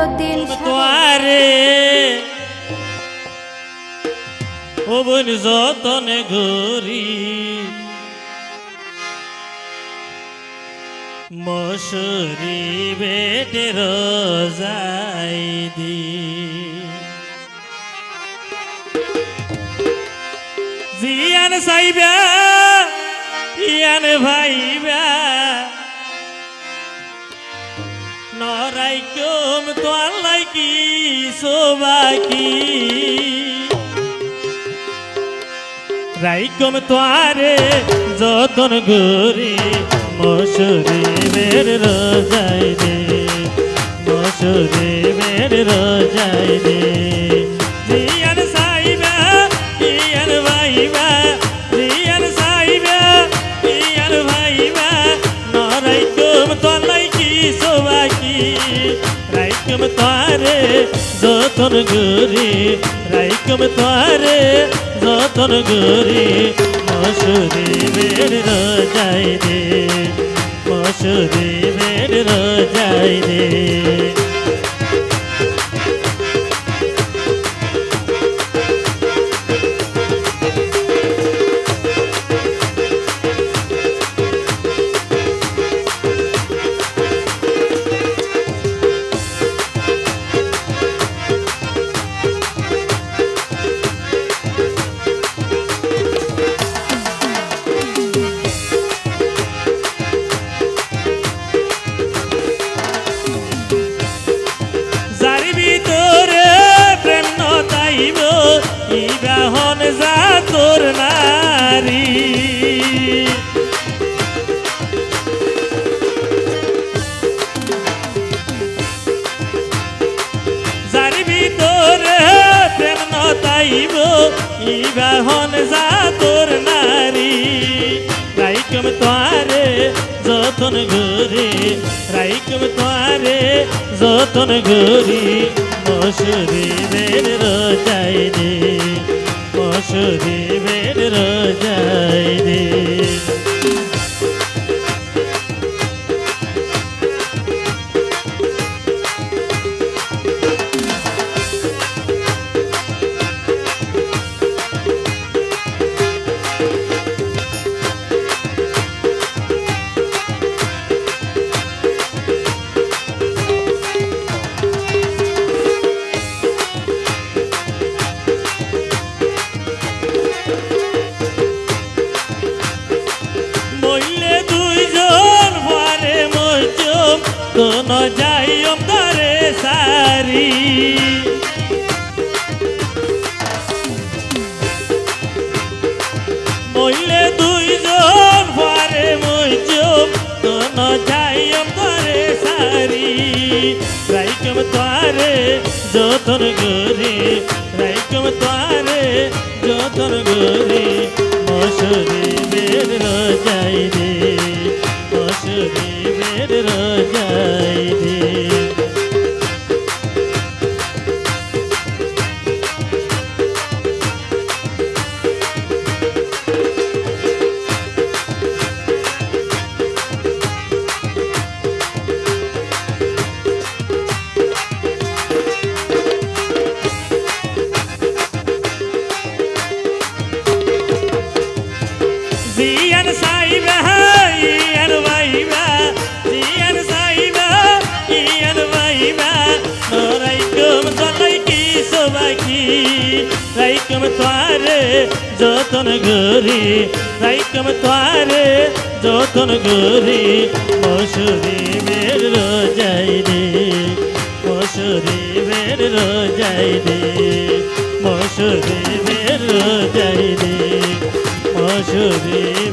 মইনুদ্দিন সাগর। তোয়ারে ও বোন যতনে ঘুরি। মশুরি বেটের যাই দি। জিয়ান সাইবা ইয়ান ভাইবা। নরাইকম তোয়ার কি সোবাকি রাইকম তোয়ারে যতন গুরি মশুরি। সোবাকি। রাইকম তোরে যতন গুরি রাইকম তোরে যতন গুরি মসুরি বের রোজাই রে মসুরি বের রোজাই রে। নতাইব ইবাহন যা তোর নারী। রাইকম তোয়ারে যতন গরি রাইকম তোয়ারে যতন গরি মশুরি বের রোজাই রে মশুরি বের রোজাই রে। কোন যাইম তারে সারি মইলে দুইজন পরে মইচম কোন যাইম তারে সারি রাইকম তারে যতন গরি রাইকম তারে যতন গরি মশুরি বের রজাই রে মশুরি বের রজাই রে জিয়ান রাইকম তোয়ারে যতন গরি, রাইকম তোয়ারে যতন গরি মশুরি বের রোজাই রে মশুরি বের রোজাই রে মশুরি বের রোজাই রে মশুরি